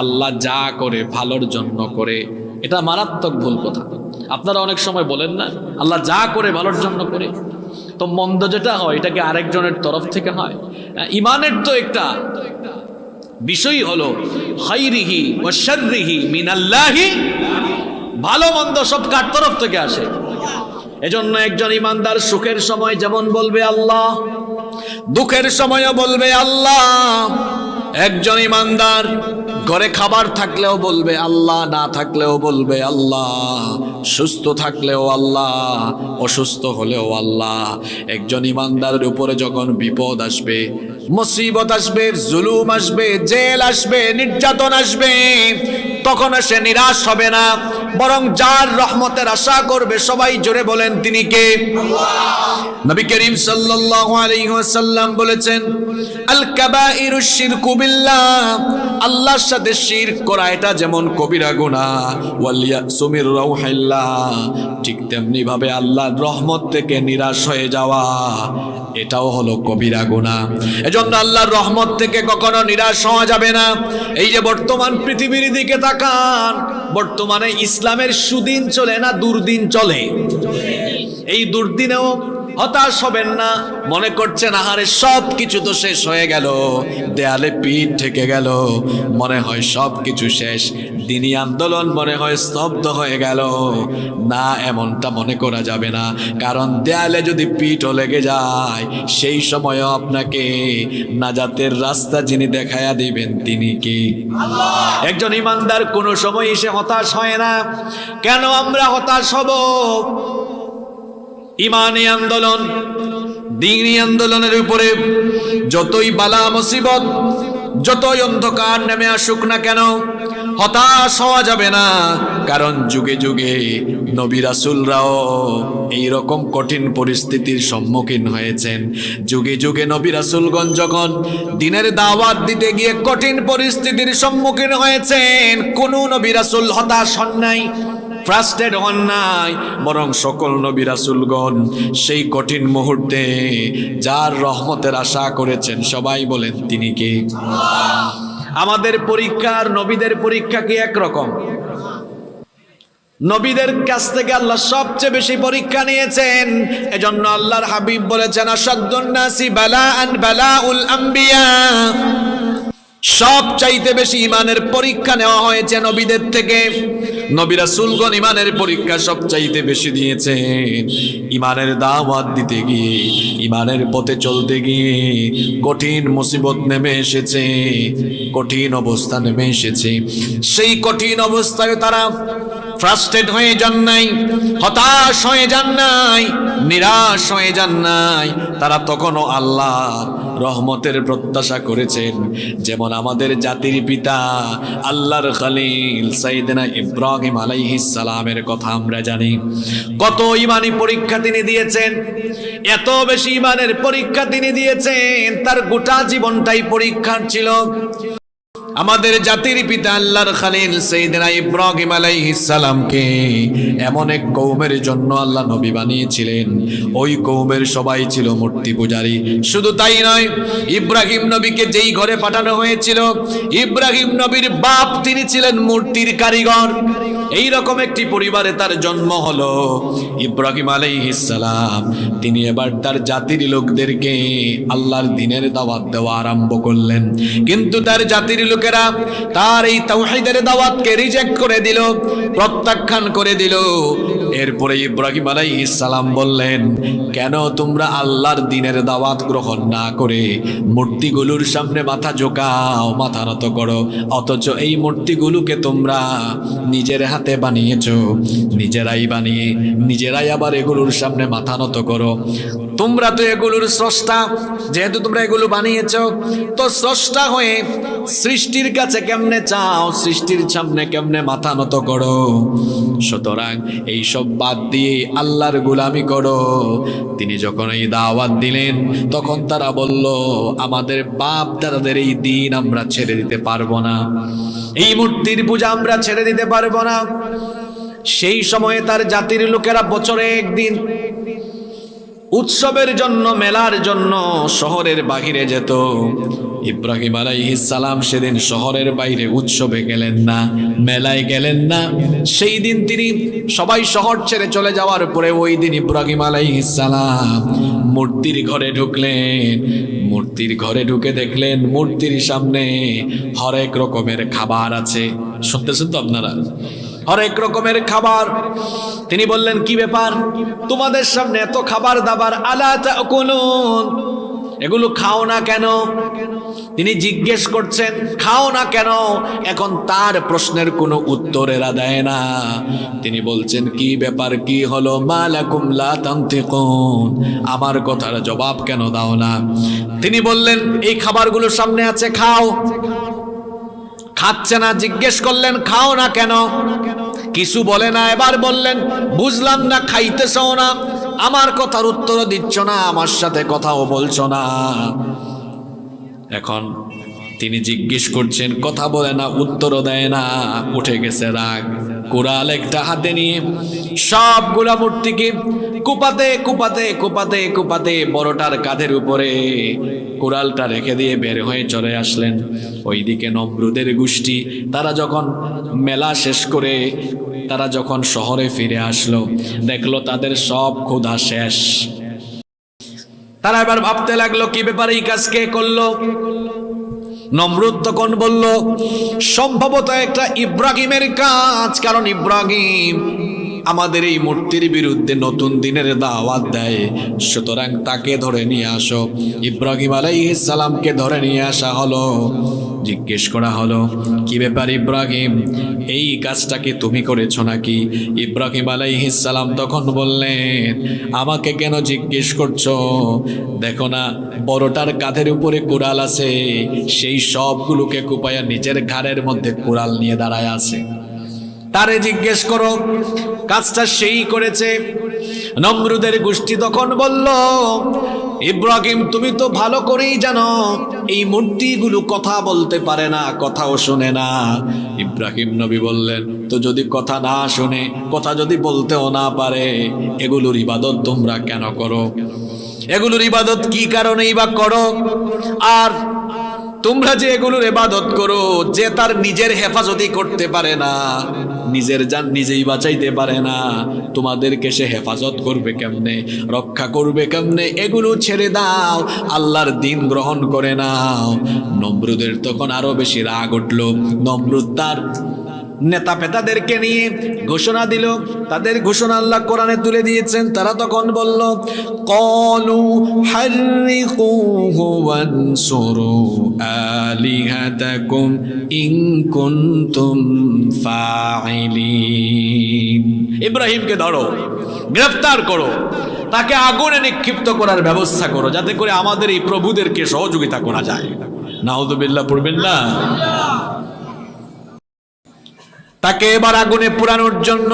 আল্লাহ যা করে ভালোর জন্য করে। এটা মারাত্মক ভুল কথা। আপনারা অনেক সময় বলেন না, আল্লাহ যা করে ভালোর জন্য করে। তো মন্দ যেটা হয়, এটাকে আরেকজনের তরফ থেকে হয়। ইমানের তো একটা বিষয় হলো হাইরিহি ও শাররিহি মিনাল্লাহি। ভালো মন্দ সব কার তরফ থেকে আসে? এজন্য একজন ইমানদার সুখের সময় যেমন বলবে আল্লাহ, দুঃখের সময়ও বলবে আল্লাহ। একজন ইমানদার ঘরে খাবার থাকলেও বলবে আল্লাহ, না থাকলেও বলবে আল্লাহ, সুস্থ থাকলেও আল্লাহ, অসুস্থ হলেও আল্লাহ। একজন ইমানদারের উপরে যখন বিপদ আসবে, মুসিবত আসবে, জুলুম আসবে, জেল আসবে, নির্যাতন আসবে, তখন সে নিরাশ হবে না। বরং যার রহমতের আশা করবে, সবাই জোরে বলেন, তিনি কে? নবী করিম সাল্লাল্লাহু আলাইহি ওয়াসাল্লাম বলেছেন, আল কাবাইরু শিরকু বিল্লাহ। আল্লাহর সাথে শিরক করা এটা যেমন কবিরা গুনাহ, ওয়াল ইয়াসুমির রাউহিল্লাহ। ঠিক তেমনি ভাবে আল্লাহর রহমত থেকে নিরাশ হয়ে যাওয়া, এটাও হলো কবিরা গুনাহ। এজন্য আল্লাহর রহমত থেকে কখনো নিরাশ হওয়া যাবে না। এই যে বর্তমান পৃথিবীর দিকে তাকান বর্তমানে ইসলামের সুদিন চলে না দুর্দিন চলে? এই দুর্দিনেও হতাশ হবেন না। মনে করছেন আহারে সব কিছু তো শেষ হয়ে গেল। দেয়ালে পিঠ ঠেকে গেল। মনে হয় সব কিছু শেষ। দিনই আন্দোলন মনে হয় স্তব্ধ হয়ে গেল। না এমনটা মনে করা যাবে না। কারণ দেয়ালে যদি পিঠও লেগে যায় সেই সময়ও আপনাকে নাজাতের রাস্তা যিনি দেখায়া দিবেন তিনি কি? একজন ইমানদার কোনো সময় এসে হতাশ হয় না। কেন আমরা হতাশ হব? ইমানি আন্দোলন, দিনী আন্দোলনের উপরে যতই বালা মুসিবত, যতই অন্ধকার নেমে আসুক না কেন, হতাশ হওয়া যাবে না। কারণ যুগে যুগে নবী রাসুলরাও এইরকম কঠিন পরিস্থিতির সম্মুখীন হয়েছেন। যুগে যুগে নবী রাসুলগঞ্জ যখন দিনের দাওয়াত দিতে গিয়ে কঠিন পরিস্থিতির সম্মুখীন হয়েছেন, কোনো নবী রাসুল হতাশ হন নাই। ফ্রাস্টেড হন নাই, বরং সকল নবী রাসুলগণ সেই কঠিন মুহূর্তে যার রহমতের আশা করেছেন, সবাই বলেন, তিনি কে? আমাদের পরীক্ষা আর নবীদের পরীক্ষা কি একরকম? নবীদের কাছ থেকে আল্লাহ সবচেয়ে বেশি পরীক্ষা নিয়েছেন। এজন্য আল্লাহর হাবিব বলেছেন আসাদুন্নাসি বালা আন বালা উল আম্বিয়া। সব চাইতে বেশি ইমানের পরীক্ষা নেওয়া হয়েছে নবীদের থেকে। নবীরা সুলগন ইমানের পরীক্ষা সব চাইতে বেশি দিয়েছেন। ইমানের দাওয়াত দিতে গিয়ে ইমানের পথে চলতে গিয়ে কঠিন মুসিবত নেমে এসেছে, কঠিন অবস্থা নেমে এসেছে। সেই কঠিন অবস্থায় তারা ফ্রাস্ট্রেট হয়ে যান নাই, হতাশ হয়ে যান নাই, নিরাশ হয়ে যান নাই। তারা তখনও আল্লাহর রহমতের প্রত্যাশা করেছেন, যেমন আমাদের জাতির পিতা আল্লাহর খালিল সাইদেনা ইব্রাহিম সালামের কথা আমরা জানি। কত ইমানি পরীক্ষা তিনি দিয়েছেন, এত বেশি ইমানের পরীক্ষা তিনি দিয়েছেন, তার গোটা জীবনটাই পরীক্ষার ছিল। আমাদের জাতির পিতা আল্লাহর খালিল সেইদিনা ইব্রাহিম আলাইহিস সালামকে এমন এক কৌমের জন্য আল্লাহ নবী বানিয়েছিলেন। ওই কৌমের সবাই ছিল মূর্তি পূজারী। শুধু তাই নয়, ইব্রাহিম নবীকে যেই ঘরে পাঠানো হয়েছিল, ইব্রাহিম নবীর বাপ তিনি ছিলেন মূর্তির কারিগর। এই রকম একটি পরিবারে তার জন্ম হলো। ইব্রাহিম সালাম, তিনি এবার তার জাতির লোকদেরকে আল্লাহর দিনের দাওয়াত দেওয়া আরম্ভ করলেন। কিন্তু তার জাতির লোকেরা তার এই তাওহীদের দাওয়াতকে রিজেক্ট করে দিল, প্রত্যাখ্যান করে দিল। এরপরে ইব্রাহিম আলাইহিস সালাম বললেন, কেন তোমরা আল্লাহর দিনের দাওয়াত গ্রহণ না করে মূর্তিগুলোর সামনে মাথা ঝোকাও, মাথা নত করো? অথচ এই মূর্তিগুলোকে তোমরা নিজের হাতে বানিয়েছো, নিজেরাই বানিয়ে, নিজেরাই আবার এগুলোর সামনে মাথা নত করো। তোমরা তো এগুলোর স্রষ্টা, যেহেতু তোমরা এগুলো বানিয়েছ, তো স্রষ্টা হয়ে সৃষ্টির কাছে কেমনে চাও? সৃষ্টির সামনে কেমনে মাথা নত করো? সুতরাং এইসব বাদ দিয়ে আল্লাহর গুলামি করো। তিনি যখন এই দাওয়াত দিলেন, তখন তারা বলল, আমাদের বাপ দাদাদের এই দিন আমরা ছেড়ে দিতে পারব না। এই মূর্তির পূজা আমরা ছেড়ে দিতে পারব না। সেই সময়ে তার জাতির লোকেরা বছরে একদিন উৎসবের জন্য, মেলার জন্য শহরের বাহিরে যেত। ইব্রাহিম সালাম সেদিন শহরের বাইরে উৎসবে গেলেন না, মেলায় গেলেন না। সেই দিন তিনি সবাই শহর ছেড়ে চলে যাওয়ার পরে ওই দিন ইব্রাহিম সালাম মূর্তির ঘরে ঢুকলেন। মূর্তির ঘরে ঢুকে দেখলেন মূর্তির সামনে হরেক রকমের খাবার আছে। শুনতেছেন তো আপনারা হরেক রকমের খাবার। তিনি বললেন, কি ব্যাপার? তোমাদের সামনে এত খাবার দাবার, আলা তাকুলুন? এগুলো খাও না কেন? তিনি জিজ্ঞেস করছেন, খাও না কেন? এখন তার প্রশ্নের কোনো উত্তর এরা দেয় না। তিনি বলছেন, কি ব্যাপার? কি হলো? আমার কথার জবাব কেন দাও না? তিনি বললেন, এই খাবারগুলো সামনে আছে, খাও। খাচ্ছে না, জিজ্ঞেস করলেন, খাও না কেন? কিছু বলে না, এবার বললেন, বুঝলাম না, খাইতেছও না। আমার কথার উত্তর দিচ্ছ না, আমার সাথে কথাও বলছ না। এখন তিনি জিজ্ঞেস করছেন, কথা বলে না, উত্তরও দেয় না। উঠে গেছে রাগ। কোরাল একটা হাতে নিয়ে সবগুলা মূর্তিকে কুপাতে কুপাতে কুপাতে কুপাতে বড়টার কাঁধের উপরে। কোরালটা রেখে দিয়ে বের হয়ে চলে আসলেন। ওইদিকে নমরুদের গোষ্ঠী, তারা যখন মেলা শেষ করে, তারা যখন শহরে ফিরে আসলো, দেখল তাদের সব ক্ষুধা শেষ। তারা এবার ভাবতে লাগল, কি ব্যাপারে এই কাজ কে করল? নমরুদ তখন বলল, সম্ভবত একটা ইব্রাহিমের কাজ, কারণ ইব্রাহিম আমাদের এই মূর্তির বিরুদ্ধে নতুন দিনের দাওয়াত দেয়। সুতরাং তাকে ধরে নিয়ে আসো। ইব্রাহিম সালামকে ধরে নিয়ে আসা হলো। জিজ্ঞেস করা হলো, কি ব্যাপার ইব্রাহিম? এই কাজটা কি তুমি করেছ নাকি? ইব্রাহিম সালাম তখন বললেন, আমাকে কেন জিজ্ঞেস করছ? দেখো না, বড়টার কাঁধের উপরে কোরাল আছে। সেই সবগুলোকে কুপায়া নিজের ঘাড়ের মধ্যে কোরাল নিয়ে দাঁড়ায় আছে। তারে জিজ্ঞেস করো, কাজটা সেই করেছে? নমরুদের গোষ্ঠী তখন বলল, ইব্রাহিম, তুমি তো ভালো করেই জানো, এই মূর্তিগুলো কথা বলতে পারে না, কথাও শুনে না। ইব্রাহিম নবী বললেন, তো যদি কথা না শুনে, কথা যদি বলতেও না পারে, এগুলোর ইবাদত তোমরা কেন করো? এগুলোর ইবাদত কি কারণেই বা করো? আর তোমরা যে এগুলোর এবাদত করো, যে তার নিজের হেফাজতি করতে পারে না, নিজের যান নিজেই বাঁচাইতে পারে না, তোমাদেরকে সে হেফাজত করবে কেমনে, রক্ষা করবে কেমনে, এগুলো ছেড়ে দাও, আল্লাহর দিন গ্রহণ করে নাও। নমরুদের তখন আরও বেশি রাগ উঠল, নম্রুদ তার নেতা পেতাদেরকে নিয়ে ঘোষণা দিল। তাদের ঘোষণা আল্লাহ কোরআনে তুলে দিয়েছেন। তারা তখন বলল, কলু ফাইলিন ইব্রাহিমকে ধরো, গ্রেফতার করো, তাকে আগুনে নিক্ষিপ্ত করার ব্যবস্থা করো, যাতে করে আমাদের এই প্রভুদেরকে সহযোগিতা করা যায়। নাউদুবিল্লাহ পড়বেন না? তাকে এবার আগুনে পুরানোর জন্য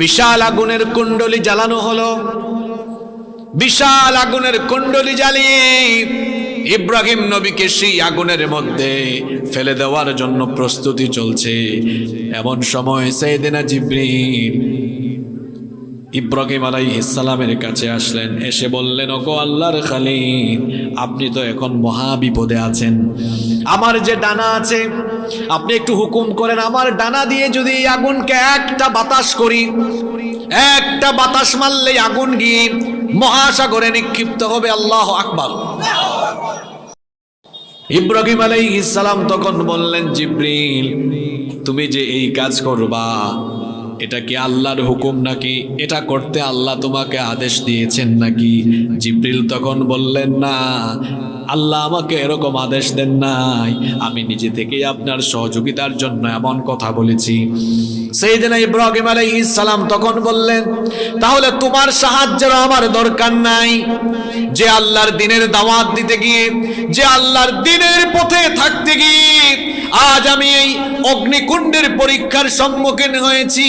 বিশাল আগুনের কুণ্ডলি জ্বালানো হলো। বিশাল আগুনের কুণ্ডলি জ্বালিয়ে ইব্রাহিম নবীকে সেই আগুনের মধ্যে ফেলে দেওয়ার জন্য প্রস্তুতি চলছে। এমন সময় সেইদিনা জিব্রিল ইব্রাহিম আলাই ইসালামের কাছে আসলেন। এসে বললেন, ওগো আল্লাহর খালিদ আপনি তো এখন মহাবিপদে আছেন। আমার যে ডানা আছে, আপনি একটু হুকুম করেন, আমার ডানা দিয়ে যদি আগুনকে একটা বাতাস করি, একটা বাতাস মারলে আগুন গিয়ে মহাসাগরে নিক্ষিপ্ত হবে? আল্লাহ আকবার। ইব্রাহিম আলাই ইসালাম তখন বললেন, জিব্রিল, তুমি যে এই কাজ করবা এটা কি আল্লাহর হুকুম নাকি? এটা করতে আল্লাহ তোমাকে আদেশ দিয়েছেন নাকি? জিব্রিল তখন বললেন, না, আল্লাহ আমাকে এরকম আদেশ দেন নাই। আমি নিজে থেকেই আপনার সহযোগিতার জন্য এমন কথা বলেছি। সেই দিন ইব্রাহিম আলাই ইসালাম তখন বললেন, তাহলে তোমার সাহায্যের আমার দরকার নাই। যে আল্লাহর দিনের দাওয়াত দিতে গিয়ে, যে আল্লাহর দিনের পথে থাকতে গিয়ে আজ আমি এই অগ্নিকুণ্ডের পরীক্ষার সম্মুখীন হয়েছি।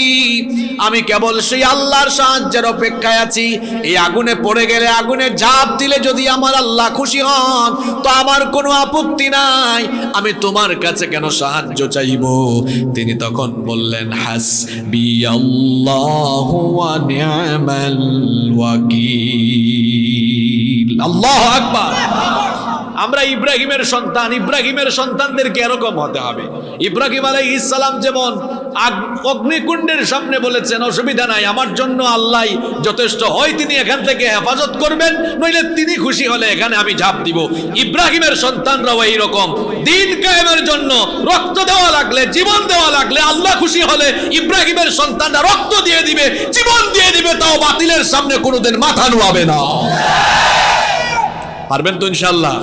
আমি কেবল সেই আল্লাহর সাহায্যের অপেক্ষায় আছি। এই আগুনে পড়ে গেলে আগুনে ঝাঁপ দিলে যদি আমার আল্লাহ খুশি হন, তো আমার কোনো আপত্তি নাই। আমি তোমার কাছে কেন সাহায্য চাইব? তিনি তখন বললেন ওয়া নি'মাল আল্লাহ আকবার। আমরা ইব্রাহিমের সন্তান, ইব্রাহিমের সন্তানদেরকে এরকম হতে হবে। ইব্রাহিম আলাই ইসলাম যেমন অগ্নিকুণ্ডের সামনে বলেছেন, অসুবিধা নাই, আমার জন্য আল্লাহ যথেষ্ট, হয় তিনি এখান থেকে হেফাজত করবেন, নইলে তিনি খুশি হলে এখানে আমি ঝাঁপ দিব। ইব্রাহিমের সন্তানরাও এইরকম। দিন কায়েমের জন্য রক্ত দেওয়া লাগলে, জীবন দেওয়া লাগলে আল্লাহ খুশি হলে ইব্রাহিমের সন্তানরা রক্ত দিয়ে দিবে, জীবন দিয়ে দিবে, তাও বাতিলের সামনে কোনোদিন মাথা নুয়াবে না। পারবেন তো ইনশাল্লাহ